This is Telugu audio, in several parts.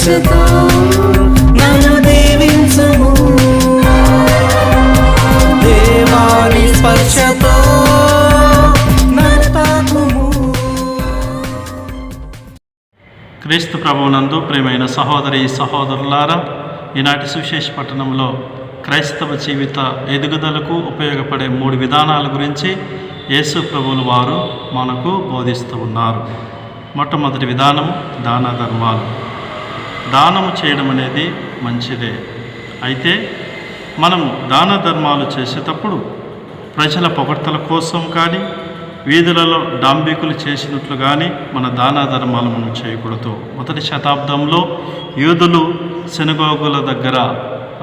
స్పర్శతో నన్ను దేవాని స్పర్శతో క్రీస్తు ప్రభువునందు ప్రియమైన సహోదరి సహోదరులారా ఈనాటి సువిశేష పట్టణంలో క్రైస్తవ జీవిత ఎదుగుదలకు ఉపయోగపడే మూడు విధానాల గురించి యేసు ప్రభువులు వారు మనకు బోధిస్తూ ఉన్నారు. మొట్టమొదటి విధానం దాన ధర్మాలు దానము చేయడం అనేది మంచిదే. అయితే మనం దాన ధర్మాలు చేసేటప్పుడు ప్రజల పొగడ్తల కోసం కానీ వీధులలో డాంబికులు చేసినట్లు కానీ మన దాన ధర్మాలు మనం చేయకూడదు. మొదటి శతాబ్దంలో యూదులు శనగోగుల దగ్గర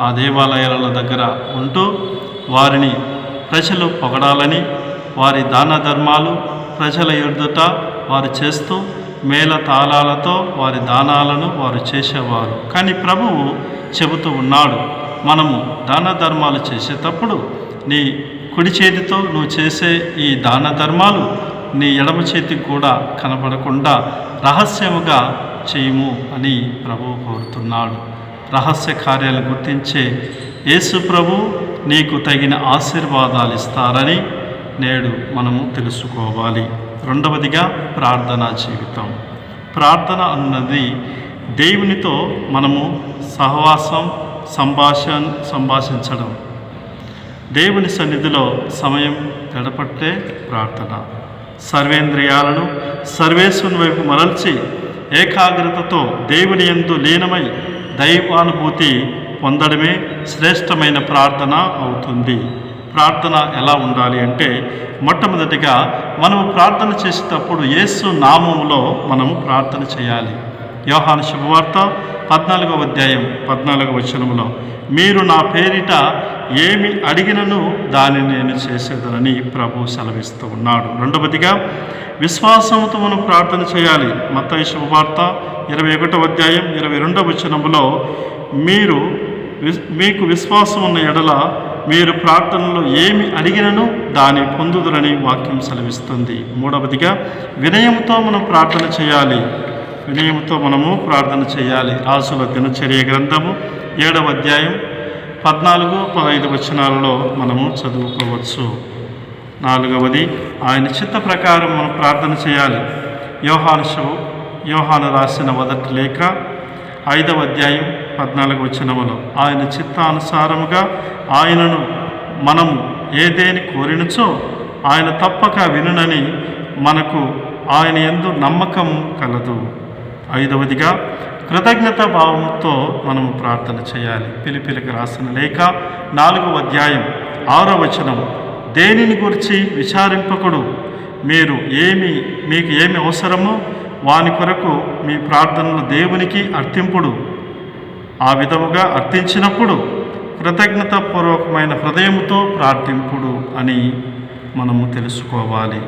ఆ దేవాలయాల దగ్గర ఉంటూ వారిని ప్రజలు పొగడాలని వారి దాన ధర్మాలు ప్రజల ఎదుట వారు చేస్తూ మేళ తాళాలతో వారి దానాలను వారు చేసేవారు. కానీ ప్రభువు చెబుతూ ఉన్నాడు మనము దాన ధర్మాలు చేసేటప్పుడు నీ కుడి చేతితో నువ్వు చేసే ఈ దాన ధర్మాలు నీ ఎడమ చేతికి కూడా కనపడకుండా రహస్యముగా చేయము అని ప్రభువు కోరుతున్నాడు. రహస్య కార్యాలు గుర్తించే యేసు ప్రభు నీకు తగిన ఆశీర్వాదాలు ఇస్తారని నేడు మనము తెలుసుకోవాలి. రెండవదిగా ప్రార్థనా జీవితం. ప్రార్థన అన్నది దేవునితో మనము సహవాసం సంభాషణ సంభాషించడం. దేవుని సన్నిధిలో సమయం గడపట్టే ప్రార్థన. సర్వేంద్రియాలను సర్వేశ్వరుని వైపు మరల్చి ఏకాగ్రతతో దేవుని ఎందు లీనమై దైవానుభూతి పొందడమే శ్రేష్టమైన ప్రార్థన అవుతుంది. ప్రార్థన ఎలా ఉండాలి అంటే మొట్టమొదటిగా మనము ప్రార్థన చేసేటప్పుడు యేసు నామంలో మనము ప్రార్థన చేయాలి. యోహాను శుభవార్త పద్నాలుగవ అధ్యాయం పద్నాలుగవ వచనములో మీరు నా పేరిట ఏమి అడిగినను దానిని నేను చేసేదనని ప్రభు సెలవిస్తూ ఉన్నాడు. రెండవదిగా విశ్వాసంతో మనం ప్రార్థన చేయాలి. మత శుభవార్త ఇరవై ఒకటవ అధ్యాయం ఇరవై రెండవ వచనములో మీరు మీకు విశ్వాసం ఉన్న ఎడల మీరు ప్రార్థనలో ఏమి అడిగినను దాన్ని పొందుదురని వాక్యం సెలవిస్తుంది. మూడవదిగా వినయంతో మనం ప్రార్థన చేయాలి. వినయంతో మనము ప్రార్థన చేయాలి. రాసుల దినచర్య గ్రంథము ఏడవ అధ్యాయం పద్నాలుగు పదహైదు వచనాలలో మనము చదువుకోవచ్చు. నాలుగవది ఆయన చిత్త ప్రకారం మనం ప్రార్థన చేయాలి. యోహాను శివ యోహాను రాసిన మొదటి లేఖ ఐదవ అధ్యాయం పద్నాలుగు వచనములో ఆయన చిత్తానుసారముగా ఆయనను మనము ఏదేని కోరినచో ఆయన తప్పక వినునని మనకు ఆయన ఎందు నమ్మకం కలదు. ఐదవదిగా కృతజ్ఞత భావంతో మనము ప్రార్థన చేయాలి. పిలిపిలికి రాసిన లేఖ నాలుగవ అధ్యాయం ఆరో వచనం దేనిని గురించి విచారింపకుడు? మీరు ఏమి మీకు ఏమి అవసరమో వాని కొరకు మీ ప్రార్థనలు దేవునికి అర్థింపుడు ఆ విధముగా అర్థించినప్పుడు కృతజ్ఞతాపూర్వకమైన హృదయముతో ప్రార్థింపుడు అని మనము తెలుసుకోవాలి.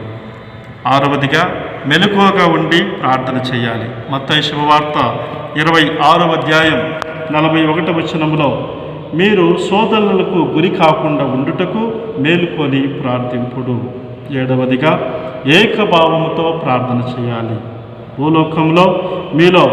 ఆరవదిగా మెలకువగా ఉండి ప్రార్థన చేయాలి. మత్తయి శుభవార్త ఇరవై ఆరవ అధ్యాయం నలభై ఒకటి వచనంలో మీరు శోధనలకు గురి కాకుండా ఉండుటకు మేలుకొని ప్రార్థింపుడు. ఏడవదిగా ఏకభావముతో ప్రార్థన చేయాలి. భూలోకంలో మీలో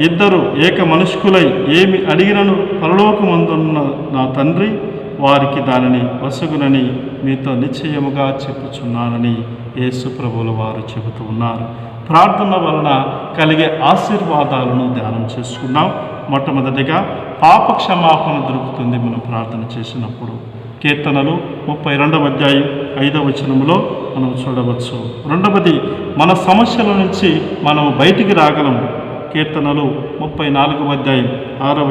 ఇద్దరు ఏక మనుష్కులై ఏమి అడిగినను పరలోకమందున్న నా తండ్రి వారికి దానిని వసగునని మీతో నిశ్చయముగా చెప్పుచున్నానని యేసుప్రభువులు వారు చెబుతూ ఉన్నారు. ప్రార్థన వలన కలిగే ఆశీర్వాదాలను ధ్యానం చేసుకున్నాం. మొట్టమొదటిగా పాప క్షమాపణ దొరుకుతుంది మనం ప్రార్థన చేసినప్పుడు. కీర్తనలు ముప్పై రెండవ అధ్యాయం ఐదవ వచనములో మనం చూడవచ్చు. రెండవది మన సమస్యల నుంచి మనం బయటికి రాగలం కీర్తనలు ముప్పై నాలుగవ అధ్యాయం ఆరో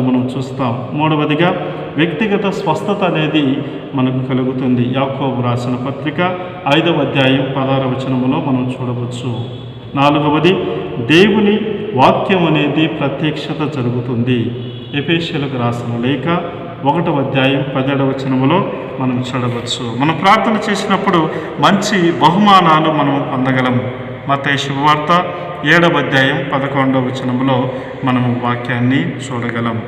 మనం చూస్తాం. మూడవదిగా వ్యక్తిగత స్వస్థత అనేది మనకు కలుగుతుంది. యాకోబు రాసిన పత్రిక ఐదవ అధ్యాయం పదహార వచనములో మనం చూడవచ్చు. నాలుగవది దేవుని వాక్యం అనేది ప్రత్యక్షత జరుగుతుంది. ఎపేషలకు రాసిన లేఖ ఒకటవ అధ్యాయం పదిహేడవ వచనములో మనం చూడవచ్చు. మనం ప్రార్థన చేసినప్పుడు మంచి బహుమానాలు మనం పొందగలము మత శుభవార్త ఏడవ అధ్యాయం పదకొండవ వచనములో మనము వాక్యాన్ని చూడగలం.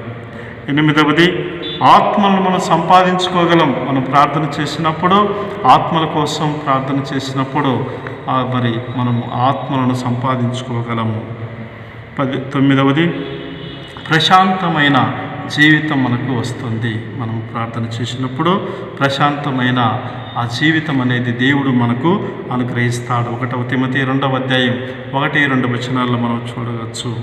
ఎనిమిదవది ఆత్మలను మనం సంపాదించుకోగలం. మనం ప్రార్థన చేసినప్పుడు ఆత్మల కోసం ప్రార్థన చేసినప్పుడు ఆ మరి మనము ఆత్మలను సంపాదించుకోగలము. పది తొమ్మిదవది ప్రశాంతమైన జీవితం మనకు వస్తుంది. మనం ప్రార్థన చేసినప్పుడు ప్రశాంతమైన ఆ జీవితం అనేది దేవుడు మనకు అనుగ్రహిస్తాడు. ఒకటవ తిమతి రెండవ అధ్యాయం ఒకటి రెండు వచనాల్లో మనం చూడవచ్చు.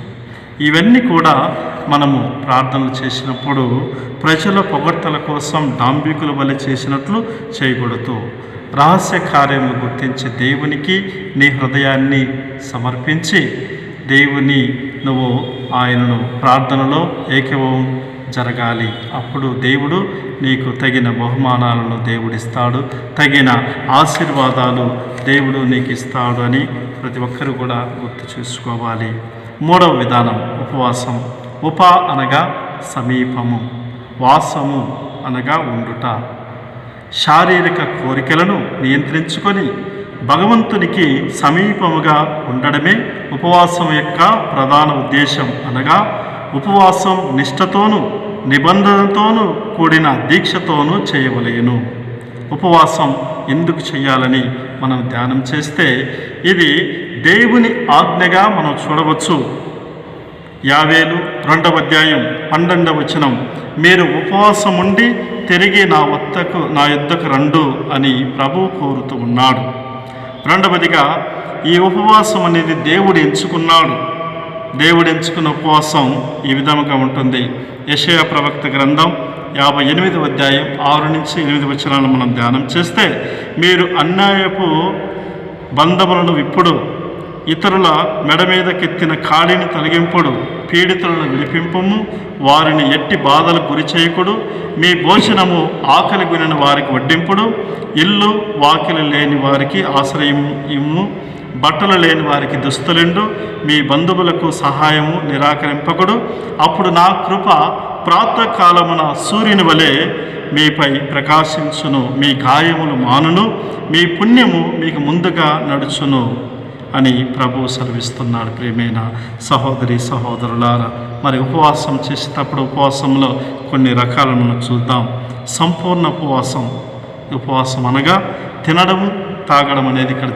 ఇవన్నీ కూడా మనము ప్రార్థనలు చేసినప్పుడు ప్రజల పొగడ్తల కోసం డాంబికుల వలె చేసినట్లు చేయకూడదు. రహస్య కార్యములు గుర్తించి దేవునికి నీ హృదయాన్ని సమర్పించి దేవుని నువ్వు ఆయనను ప్రార్థనలో ఏకవం జరగాలి. అప్పుడు దేవుడు నీకు తగిన బహుమానాలను దేవుడిస్తాడు. తగిన ఆశీర్వాదాలు దేవుడు నీకు ఇస్తాడు అని ప్రతి ఒక్కరు కూడా గుర్తు చేసుకోవాలి. మూడవ విధానం ఉపవాసం. ఉప అనగా సమీపము వాసము అనగా ఉండుట. శారీరక కోరికలను నియంత్రించుకొని భగవంతునికి సమీపముగా ఉండడమే ఉపవాసం యొక్క ప్రధాన ఉద్దేశం అనగా ఉపవాసం నిష్ఠతోనూ నిబంధనతోనూ కూడిన దీక్షతోనూ చేయవలేను. ఉపవాసం ఎందుకు చేయాలని మనం ధ్యానం చేస్తే ఇది దేవుని ఆజ్ఞగా మనం చూడవచ్చు. యావేలు రెండవ అధ్యాయం పన్నెండవ వచనం మీరు ఉపవాసం ఉండి తిరిగి నా వద్దకు నా యుద్ధకు రండు అని ప్రభు కోరుతూ ఉన్నాడు. రెండవదిగా ఈ ఉపవాసం అనేది దేవుడు ఎంచుకున్నాడు. దేవుడు ఎంచుకున్న ఉపవాసం ఈ విధముగా ఉంటుంది. యశయ ప్రవక్త గ్రంథం యాభై ఎనిమిది అధ్యాయం ఆరు నుంచి ఎనిమిది వచనాలను మనం ధ్యానం చేస్తే మీరు అన్యాయపు బంధములను విప్పుడు ఇతరుల మెడ మీదకెత్తిన ఖాళీని తొలగింపుడు పీడితులను విడిపింపము వారిని ఎట్టి బాధలు గురి చేయకుడు మీ భోజనము ఆకలి గురిన వారికి వడ్డింపుడు ఇల్లు వాకిలి లేని వారికి ఆశ్రయము బట్టలు లేని వారికి దుస్తులుండు మీ బంధువులకు సహాయము నిరాకరింపకుడు. అప్పుడు నా కృప ప్రాతకాలమున సూర్యుని వలె మీపై ప్రకాశించును మీ గాయములు మానును మీ పుణ్యము మీకు ముందుగా నడుచును అని ప్రభు సెలవిస్తున్నాడు. ప్రియమైన సహోదరి సహోదరులారా మరి ఉపవాసం చేసేటప్పుడు ఉపవాసంలో కొన్ని రకాలను చూద్దాం. సంపూర్ణ ఉపవాసం ఉపవాసం అనగా తినడము తాగడం అనేది ఇక్కడ